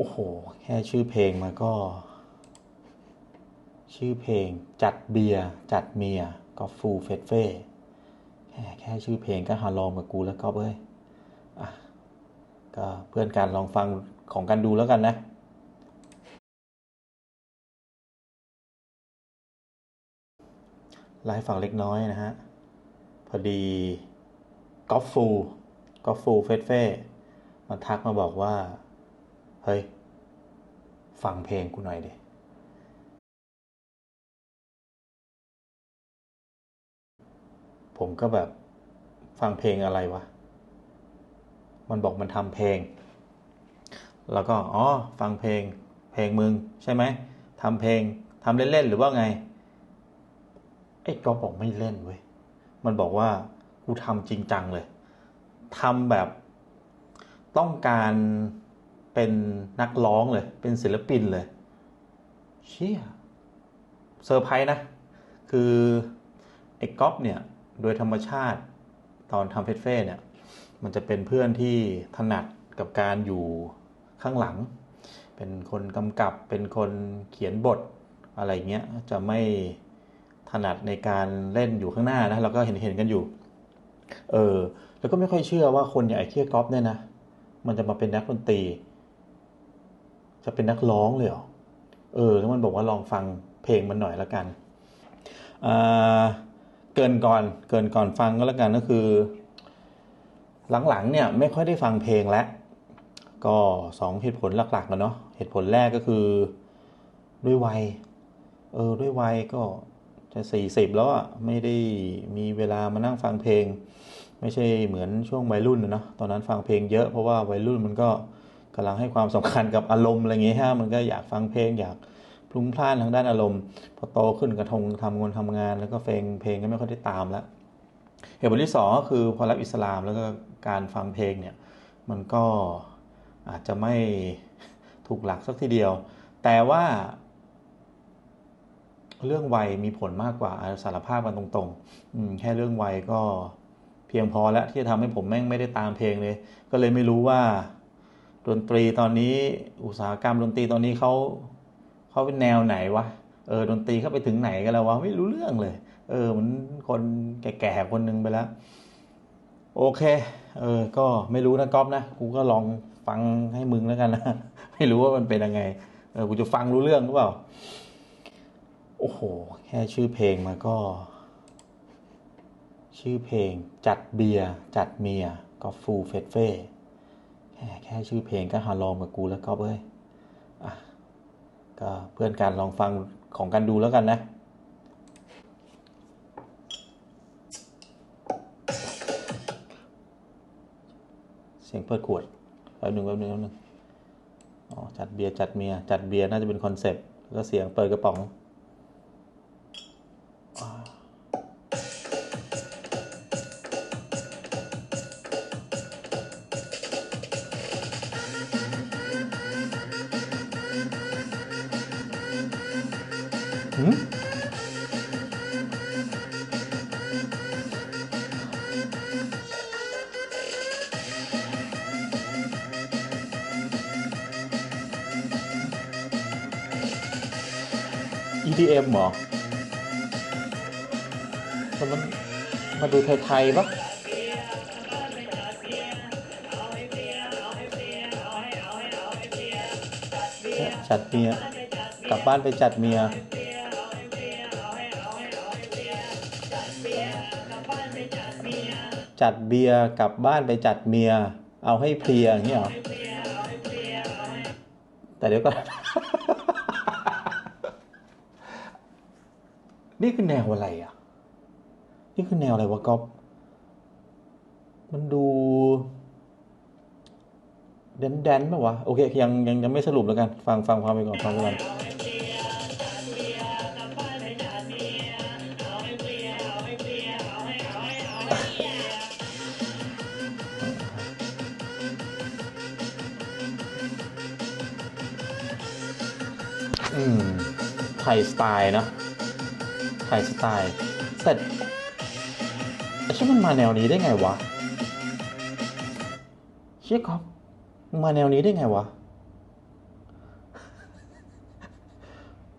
โอ้โห แค่ชื่อเพลงมาก็ ชื่อเพลงจัดเบียร์จัดเมียก็ฟูเฟสเฟ่แค่แค่ชื่อเพลงก็ฮาลอมกับกูแล้วก็เว้ยอะก็เพื่อนกันลองฟังของกันดูแล้วกันนะไลฟ์ฟังเล็กน้อยนะฮะ พอดีกอฟฟูกอฟฟูเฟสเฟ่มาทักมาบอกว่า เฮ้ย ฟังเพลงกูหน่อยดิผมก็แบบฟังเพลงอะไรวะ มันบอกมันทำเพลง แล้วก็อ๋อฟังเพลง เพลงมึงใช่ไหมทำเพลงทำเล่นๆหรือว่าไง ไอ้ก็บอกไม่เล่นเว้ย มันบอกว่ากูทำจริงจังเลยทำแบบต้องการ เป็นนักร้องเลย เป็นศิลปินเลย เชี่ยเซอร์ไพรส์นะ คือไอ้ก๊อฟเนี่ย โดยธรรมชาติตอนทำเฟสเฟ่เนี่ย มันจะเป็นเพื่อนที่ถนัดกับการอยู่ข้างหลัง เป็นคนกำกับ เป็นคนเขียนบทอะไรเงี้ย จะไม่ถนัดในการเล่นอยู่ข้างหน้านะ เราก็เห็นเห็นกันอยู่ เออ แล้วก็ไม่ค่อยเชื่อว่าคนอย่างไอ้เคียก๊อฟเนี่ยนะ มันจะมาเป็นนักดนตรี จะเป็นนักร้องเลยเหรอ เออ แล้วมันบอกว่าลองฟังเพลงมันหน่อยละกัน เกินก่อน เกินก่อนฟังก็แล้วกันก็คือ หลังๆเนี่ยไม่ค่อยได้ฟังเพลงแล้ว ก็สองเหตุผลหลักๆกันเนาะ เหตุผลแรกก็คือด้วยวัย เออ ด้วยวัยก็จะสี่สิบแล้วอะไม่ได้มีเวลามานั่งฟังเพลง ไม่ใช่เหมือนช่วงวัยรุ่นนะเนาะ ตอนนั้นฟังเพลงเยอะเพราะว่าวัยรุ่นมันก็ กำลังให้ความสำคัญกับอารมณ์อะไรเงี้ยฮะมันก็อยากฟังเพลงอยากพลุ้งพล่านทางด้านอารมณ์พอโตขึ้นกระทงทำงานทำงาน แล้วก็เพลงเพลงก็ไม่ค่อยได้ตามแล้วเหตุผลที่สองก็คือพอรับอิสลามแล้วก็การฟังเพลงเนี่ยมันก็อาจจะไม่ถูกหลักสักทีเดียว แต่ว่า เรื่องวัยมีผลมากกว่าสารภาพกันตรงๆแค่เรื่องวัยก็เพียงพอแล้วที่จะทำให้ผมแม่งไม่ได้ตามเพลงเลย ก็เลยไม่รู้ว่า ดนตรีตอนนี้อุตสาหกรรมดนตรีตอนนี้เขาเขาเป็นแนวไหนวะเออดนตรีเข้าไปถึงไหนกันแล้ววะไม่รู้เรื่องเลย เออมันคนแก่ๆคนนึงไปแล้ว โอเค เออ ก็ไม่รู้นะก๊อฟนะกูก็ลองฟังให้มึงแล้วกันนะไม่รู้ว่ามันเป็นยังไง เออกูจะฟังรู้เรื่องหรือเปล่าโอ้โห แค่ชื่อเพลงมาก็ ชื่อเพลงจัดเบียร์จัดเมียก็ฟูเฟสเฟ่ แค่ชื่อเพลงก็ฮาลอมกับกูแล้วก็เว้ยอะก็เพื่อนกันลองฟังของกันดูแล้วกันนะเสียงเปิดขวดแป๊บหนึ่งแป๊บหนึ่งแป๊บหนึ่งอ๋อจัดเบียร์จัดเมียจัดเบียร์น่าจะเป็นคอนเซปต์แล้วก็เสียงเปิดกระป๋อง EDM เหรอมันมาดูไทยๆปะเนี่ยจัดเมีย กลับบ้านไปจัดเมียจัดเบียร์กลับบ้านไปจัดเมีย เอาให้เพลียอย่างนี้เหรอ แต่เดี๋ยวก็ นี่คือแนวอะไรอะ นี่คือแนวอะไรวะก๊อฟมันดูแดนแดนป่าวะ โอเค ยังยังยังไม่สรุปแล้วกัน ฟังฟังฟังไปก่อนฟังไปก่อนอืมไทยสไตล์นะ ไทยสไตล์เสร็จไอ้ชี่มันมาแนวนี้ได้ไงวะเชี่ยครับมาแนวนี้ได้ไงวะ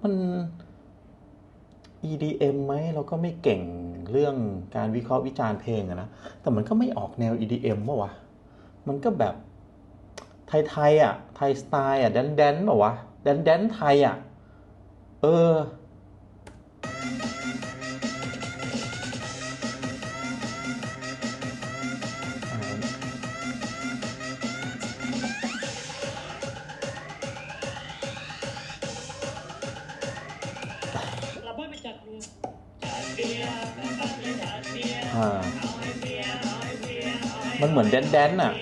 มัน EDM ไหมเราก็ไม่เก่งเรื่องการวิเคราะห์วิจารณ์เพลงอะนะ แต่มันก็ไม่ออกแนว EDM ป่าวะ มันก็แบบไทยๆอะ ไทยสไตล์อะ แดนแดนป่าวะ แดนแดนไทยอะ เออ อ่ามันเหมือนแดนแดนอะ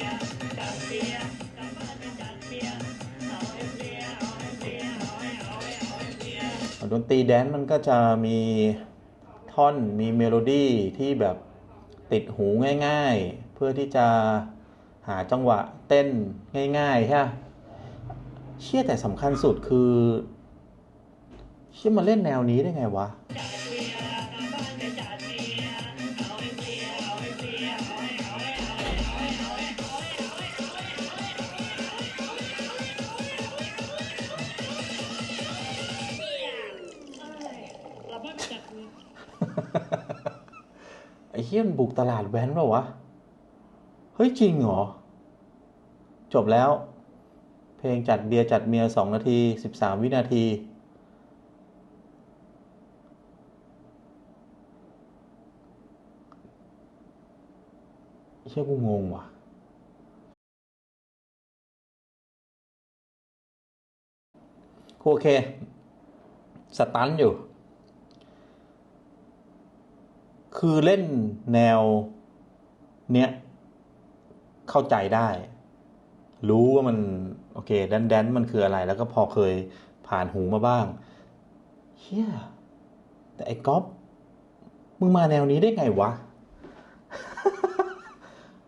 ดนตรีแดนมันก็จะมีท่อนมีเมโลดี้ที่แบบติดหูง่ายๆ เพื่อที่จะหาจังหวะเต้นง่ายๆใช่เชื่อแต่สำคัญสุดคือ เชื่อมาเล่นแนวนี้ได้ไงวะ ไอ้เฮี้ยมันบุกตลาดแว้นป่าวะ เฮ้ย จริงเหรอ จบแล้ว เพลงจัดเบียร์จัดเมียสองนาทีสิบสามวินาที เชื่อกูงงว่ะโอเค สตันอยู่ คือเล่นแนว เนี้ย เข้าใจได้ รู้ว่ามัน โอเค แดนแดนมันคืออะไร แล้วก็พอเคยผ่านหูมาบ้างเฮียแต่ไอ้ก๊อฟมึงมาแนวนี้ได้ไงวะ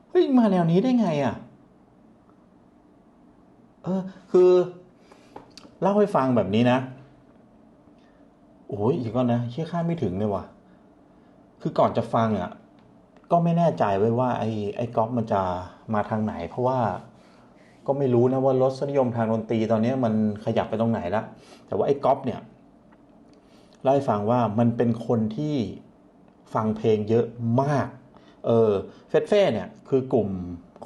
เฮ้ย มาแนวนี้ได้ไงอะ เออ คือ เล่าให้ฟังแบบนี้นะ โอ้ยอีกก่อนนะ เชื่อคาไม่ถึงเลยว่ะ คือก่อนจะฟังอะก็ไม่แน่ใจไว้ว่าไอ้ไอ้ก๊อฟมันจะมาทางไหน เพราะว่าก็ไม่รู้นะว่ารสนิยมทางดนตรีตอนนี้มันขยับไปตรงไหนละแต่ว่าไอ้ก๊อฟเนี่ยเล่าให้ฟังว่ามันเป็นคนที่ฟังเพลงเยอะมาก เออเฟสเฟ่เนี่ยคือกลุ่ม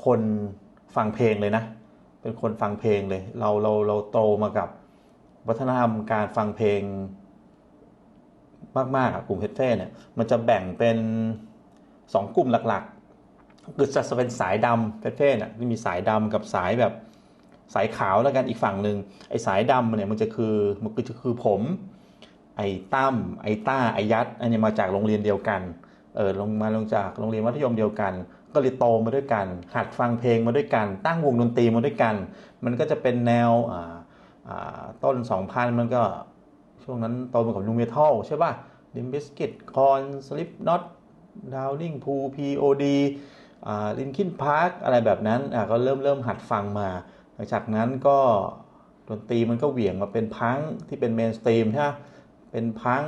คนฟังเพลงเลยนะ เป็นคนฟังเพลงเลย เราเราเราโตมากับวัฒนธรรมการฟังเพลง มากๆอะกลุ่มเฮดเฟ่เนี่ยมันจะแบ่งเป็นสองกลุ่มหลักๆคือจะเป็นสายดำเฮดเฟ่เนี่ยที่มีสายดำกับสายแบบสายขาวแล้วกันอีกฝั่งหนึ่งไอ้สายดำเนี่ยมันจะคือมันก็จะคือผม ไอ้ตั้มไอ้ต้าไอ้ยัดอันนี้มาจากโรงเรียนเดียวกันเออลงมาลงจากโรงเรียนมัธยมเดียวกัน ก็เลยโตมาด้วยกัน หัดฟังเพลงมาด้วยกัน ตั้งวงดนตรีมาด้วยกัน มันก็จะเป็นแนวอ่าอ่าต้น 2000 มันก็ ช่วงนั้นโตมากับนูเมทัลใช่ป่ะดิมบิสกิตคอนสลิปน็อตดาวนิ่งพูพีโอดีลินคินพาร์คอะไรแบบนั้นอะก็เริ่มเริ่มหัดฟังมาหลังจากนั้นก็ดนตรีมันก็เหวี่ยงมาเป็นพังที่เป็นเมนสตรีมใช่ไหมเป็นพัง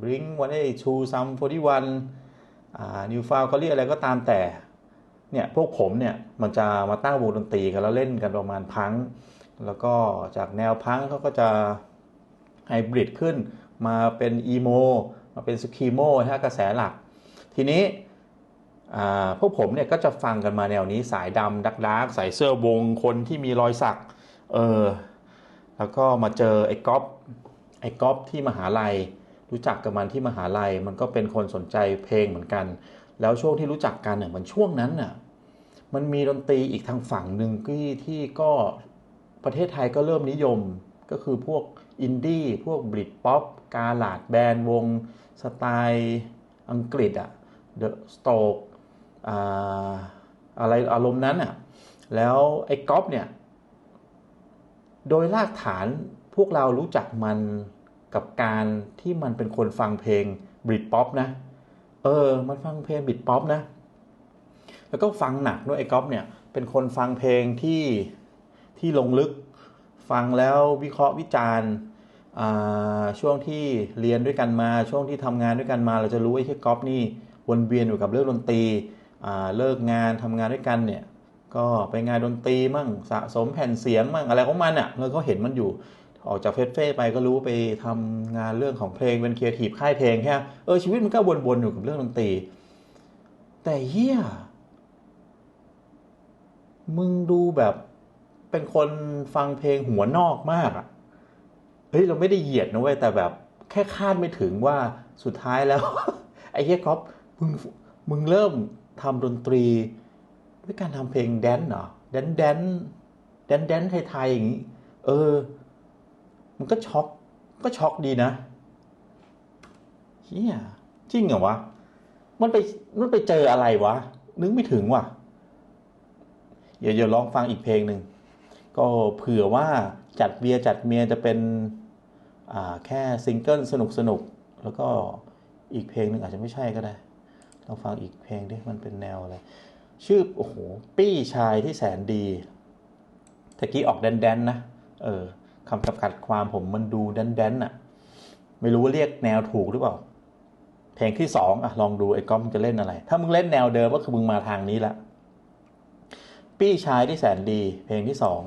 บริงวันไอชูซัมโฟดีวันนิวฟาวเขาเรียกอะไรก็ตามแต่เนี่ยพวกผมเนี่ยมันจะมาตั้งวงดนตรีกันแล้วเล่นกันประมาณพัง แล้วก็จากแนวพังเขาก็จะ ไฮบริดขึ้น มาเป็นอีโมมาเป็นสคีโมถ้ากระแสหลัก ทีนี้พวกผมเนี่ยก็จะฟังกันมาแนวนี้สายดำดักดักใส่เสื้อวงคนที่มีรอยสักเออแล้วก็มาเจอไอ้ก๊อฟไอ้ก๊อฟที่มหาลัย รู้จักกับมันที่มหาลัย มันก็เป็นคนสนใจเพลงเหมือนกัน แล้วช่วงที่รู้จักกันเนี่ยมันช่วงนั้นน่ะมันมีดนตรีอีกทางฝั่งหนึ่งที่ที่ก็ประเทศไทยก็เริ่มนิยม ก็คือพวกอินดี้พวกบริดป๊อปกาลาดแบนด์วง สไตล์อังกฤษอะเดอะสโตกอะไรอารมณ์นั้นอะแล้วไอ้ก๊อฟเนี่ย โดยรากฐานพวกเรารู้จักมันกับการที่มันเป็นคนฟังเพลงบริดป๊อปนะ เออ มันฟังเพลงบริดป๊อปนะ แล้วก็ฟังหนักด้วยไอ้ก๊อฟเนี่ย เป็นคนฟังเพลงที่ที่ลงลึก ฟังแล้ววิเคราะห์วิจารณ์ช่วงที่เรียนด้วยกันมาช่วงที่ทำงานด้วยกันมา เราจะรู้ไอ้ที่ก๊อฟนี่วนเวียนอยู่กับเรื่องดนตรีเลิกงานทำงานด้วยกันเนี่ยก็ไปงานดนตรีมั่งสะสมแผ่นเสียงมั่งอะไรของมันอะ่ะเราก็เห็นมันอยู่ออกจากเฟสเฟ่ไปก็รู้ไปทำงานเรื่องของเพลงเป็นครีเอทีฟค่ายเพลงแค่เออชีวิตมันก็วนๆอยู่กับเรื่องดนตรี แต่เฮียมึงดูแบบ เป็นคนฟังเพลงหัวนอกมากอะเฮ้ยเราไม่ได้เหยียดนะเว้ยแต่แบบ แค่คาดไม่ถึงว่าสุดท้ายแล้ว ไอ้เฮียก๊อฟมึงมึงเริ่มทำดนตรี ด้วยการทำเพลงแดนซ์เหรอแดนซ์แดนซ์แดนซ์แดนไทยๆอย่างนี้ เออ มันก็ช็อกก็ช็อกดีนะเฮียจริงเหรอวะมันไปมันไปเจออะไรวะ นึกไม่ถึงว่ะ เดี๋ยวเดี๋ยวลองฟังอีกเพลงหนึ่ง ก็เผื่อว่าจัดเบียร์จัดเมียจะเป็นแค่ซิงเกิลสนุกสนุกๆแล้วก็อีกเพลงหนึ่งอาจจะไม่ใช่ก็ได้ลองฟังอีกเพลงดิมันเป็นแนวอะไร ชื่อ โอ้โห ปี้ชายที่แสนดีตะกี้ออกแดนๆนะ เออคำจำกัดความผมมันดูแดนๆน่ะ ไม่รู้ว่าเรียกแนวถูกหรือเปล่า เพลงที่สองอะ ลองดูไอ้ก๊อมจะเล่นอะไร ถ้ามึงเล่นแนวเดิมก็คือมึงมาทางนี้ละ ปี้ชายที่แสนดีเพลงที่สอง